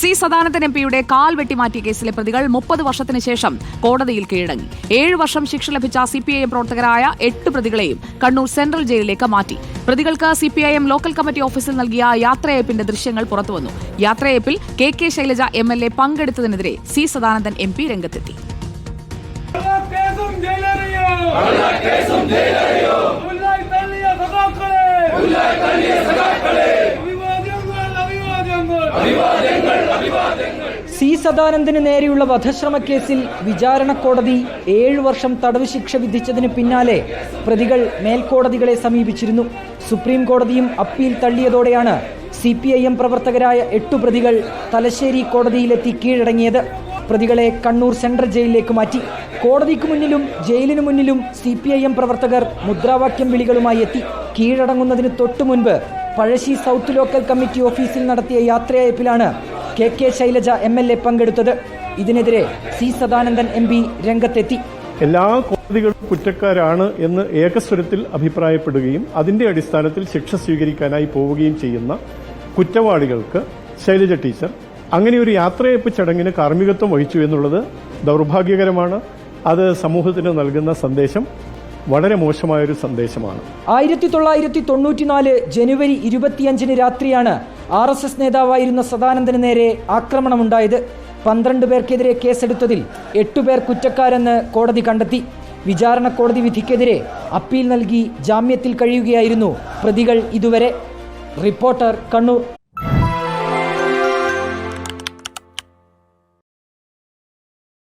C Sadanandan M പിയുടെ കാൽ വെട്ടിമാറ്റിയ കേസിലെ പ്രതികൾ മുപ്പത് വർഷത്തിന് ശേഷം കോടതിയിൽ കീഴടങ്ങി. ഏഴ് വർഷം ശിക്ഷ ലഭിച്ച സിപിഐഎം പ്രവർത്തകരായ എട്ട് പ്രതികളെയും കണ്ണൂർ സെൻട്രൽ ജയിലിലേക്ക് മാറ്റി. പ്രതികൾക്ക് C P I M local committee ഓഫീസിൽ നൽകിയ യാത്രയയപ്പിന്റെ ദൃശ്യങ്ങൾ പുറത്തുവന്നു. യാത്രയയപ്പിൽ K K Shailaja M L A പങ്കെടുത്തതിനെതിരെ C Sadanandan M P രംഗത്തെത്തി. കേസും സി സദാനന്ദന് നേരെയുള്ള വധശ്രമ കേസിൽ വിചാരണ കോടതി ഏഴു വർഷം തടവ് ശിക്ഷ വിധിച്ചതിന് പിന്നാലെ പ്രതികൾ മേൽക്കോടതികളെ സമീപിച്ചിരുന്നു. സുപ്രീം കോടതിയും അപ്പീൽ തള്ളിയതോടെയാണ് സി പി ഐ എം പ്രവർത്തകരായ എട്ടു പ്രതികൾ തലശ്ശേരി കോടതിയിലെത്തി കീഴടങ്ങിയത്. പ്രതികളെ കണ്ണൂർ സെൻട്രൽ ജയിലിലേക്ക് മാറ്റി. കോടതിക്ക് മുന്നിലും ജയിലിനു മുന്നിലും സി പി ഐ എം പ്രവർത്തകർ മുദ്രാവാക്യം വിളികളുമായി എത്തി. കീഴടങ്ങുന്നതിന് തൊട്ടു മുൻപ് പഴശ്ശി സൗത്ത് ലോക്കൽ കമ്മിറ്റി ഓഫീസിൽ നടത്തിയ യാത്രയയപ്പിലാണ് K K Shailaja M L A പങ്കെടുത്തത്. ഇതിനെതിരെ സി സദാനന്ദൻ എം പി രംഗത്തെത്തി. എല്ലാ കോടതികളും കുറ്റക്കാരാണ് എന്ന് ഏകസ്വരത്തിൽ അഭിപ്രായപ്പെടുകയും അതിന്റെ അടിസ്ഥാനത്തിൽ ശിക്ഷ സ്വീകരിക്കാനായി പോവുകയും ചെയ്യുന്ന കുറ്റവാളികൾക്ക് ശൈലജ ടീച്ചർ അങ്ങനെ ഒരു യാത്രയപ്പ് ചടങ്ങിന് കാർമ്മികത്വം വഹിച്ചു എന്നുള്ളത് ദൗർഭാഗ്യകരമാണ്. അത് സമൂഹത്തിന് നൽകുന്ന സന്ദേശം വളരെ മോശമായൊരു സന്ദേശമാണ്. ആയിരത്തി തൊള്ളായിരത്തി തൊണ്ണൂറ്റിനാല് ജനുവരി ഇരുപത്തിയഞ്ചിന് രാത്രിയാണ് ആർ എസ് എസ് നേതാവായിരുന്ന സദാനന്ദന് നേരെ ആക്രമണമുണ്ടായത്. പന്ത്രണ്ട് പേർക്കെതിരെ കേസെടുത്തതിൽ എട്ടുപേർ കുറ്റക്കാരെന്ന് കോടതി കണ്ടെത്തി. വിചാരണ കോടതി വിധിക്കെതിരെ അപ്പീൽ നൽകി ജാമ്യത്തിൽ കഴിയുകയായിരുന്നു പ്രതികൾ ഇതുവരെ. റിപ്പോർട്ടർ കണ്ണൂർ